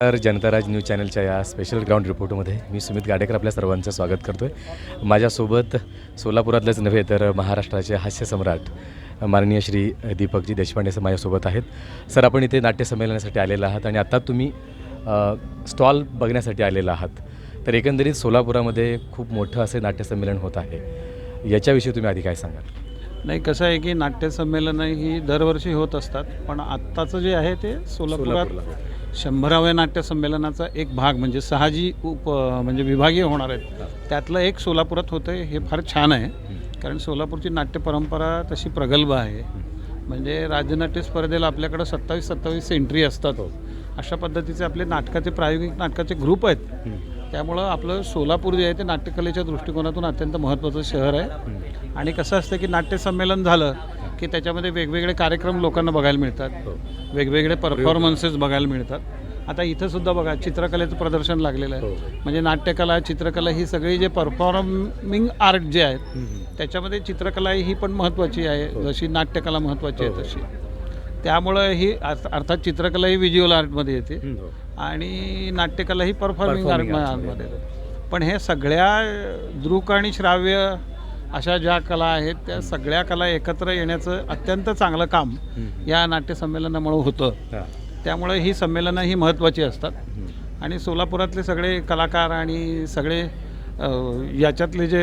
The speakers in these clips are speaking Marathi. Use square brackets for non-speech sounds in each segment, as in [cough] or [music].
तर जनताराज न्यूज चॅनलच्या या स्पेशल ग्राउंड रिपोर्टमध्ये मी सुमित गाडेकर आपल्या सर्वांचं स्वागत करतो आहे माझ्यासोबत सोलापुरातलंच नव्हे तर महाराष्ट्राचे हास्य सम्राट माननीय श्री दीपकजी देशपांडे सर माझ्यासोबत आहेत. सर आपण इथे नाट्य संमेलनासाठी आलेला आहात आणि आता तुम्ही स्टॉल बघण्यासाठी आलेला आहात. तर एकंदरीत सोलापुरामध्ये खूप मोठं असे नाट्यसंमेलन होत आहे. याच्याविषयी तुम्ही आधी काय सांगाल? नाही कसं आहे की नाट्यसंमेलनं ही दरवर्षी होत असतात पण आत्ताचं जे आहे ते सोलापुरात शंभराव्या नाट्यसंमेलनाचा एक भाग म्हणजे सहा जी उप म्हणजे विभागीय होणार आहेत. त्यातलं एक सोलापुरात होतं आहे हे फार छान आहे. कारण सोलापूरची नाट्य परंपरा तशी प्रगल्भ आहे. म्हणजे राज्यनाट्य स्पर्धेला आपल्याकडं सत्तावीस सत्तावीस एंट्री असतात अशा पद्धतीचे आपले नाटकाचे प्रायोगिक नाटकाचे ग्रुप आहेत. त्यामुळं आपलं सोलापूर जे आहे ते नाट्यकलेच्या दृष्टिकोनातून अत्यंत महत्त्वाचं शहर आहे. आणि कसं असतं की नाट्यसंमेलन झालं की त्याच्यामध्ये वेगवेगळे कार्यक्रम लोकांना बघायला मिळतात. वेगवेगळे परफॉर्मन्सेस बघायला मिळतात. आता इथं सुद्धा बघा चित्रकलेचं प्रदर्शन लागलेलं आहे. म्हणजे नाट्यकला चित्रकला ही सगळी जे परफॉर्मिंग आर्ट जे आहेत त्याच्यामध्ये चित्रकला ही पण महत्त्वाची आहे. जशी नाट्यकला महत्त्वाची आहे तशी. त्यामुळं ही अर्थ- अर्थात चित्रकला ही व्हिज्युअल आर्टमध्ये येते. आणि नाट्यकला ही परफॉर्मिंग आर्टमध्ये येते. पण हे सगळ्या दृक आणि श्राव्य अशा ज्या कला आहेत त्या सगळ्या कला एकत्र येण्याचं अत्यंत चांगलं काम या नाट्यसंमेलनामुळं होतं. त्यामुळे ही संमेलनं ही महत्त्वाची असतात. आणि सोलापुरातले सगळे कलाकार आणि सगळे याच्यातले जे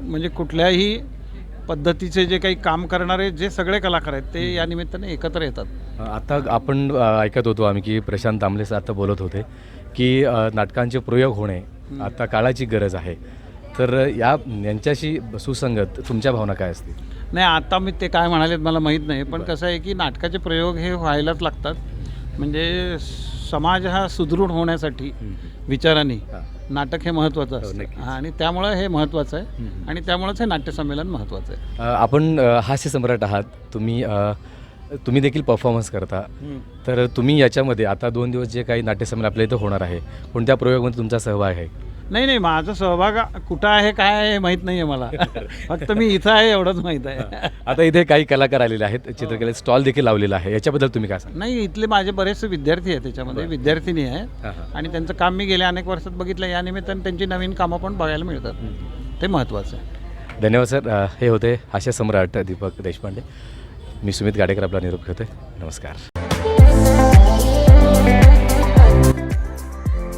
म्हणजे कुठल्याही पद्धतीचे जे काही काम करणारे जे सगळे कलाकार आहेत ते या निमित्ताने एकत्र येतात. आता आपण ऐकत होतो आम्ही की प्रशांत दामले सर आता बोलत होते की नाटकांचे प्रयोग होणे आता काळाची गरज आहे. तर या यांच्याशी सुसंगत तुमच्या भावना काय असतील? नाही आता मी ते काय म्हणालेत मला माहीत नाही पण कसं आहे की नाटकाचे प्रयोग हे व्हायलाच लागतात. म्हणजे समाज हा सुदृढ होण्यासाठी विचारांनी. नाटक हे महत्त्वाचं हो, असतं. आणि त्यामुळं हे महत्त्वाचं आहे. आणि त्यामुळंच हे नाट्यसंमेलन महत्त्वाचं आहे. आपण हास्य सम्राट आहात. तुम्ही तुम्ही देखील परफॉर्मन्स करता. तर तुम्ही याच्यामध्ये आता दोन दिवस जे काही नाट्यसंमेलन आपल्या इथं होणार आहे कोणत्या प्रयोगामध्ये तुमचा सहभाग आहे? नाही नाही माझा सहभाग कुठं आहे काय आहे हे माहीत नाही आहे मला. [laughs] फक्त मी इथं आहे एवढंच माहीत आहे. आता इथे काही कलाकार आलेले आहेत चित्रकलेत स्टॉल देखील लावलेला आहे. याच्याबद्दल तुम्ही काय सांगा नाही इथले माझे बरेचसे विद्यार्थी आहेत त्याच्यामध्ये विद्यार्थिनी आहेत. हां, हां. आणि त्यांचं काम मी गेल्या अनेक वर्षात बघितलं या निमित्ताने त्यांची नवीन कामं पण बघायला मिळतात. ते महत्त्वाचं आहे. धन्यवाद सर. हे होते हास्य सम्राट दीपक देशपांडे. मी सुमित गाडेकर आपला निरोप घेतोय. नमस्कार.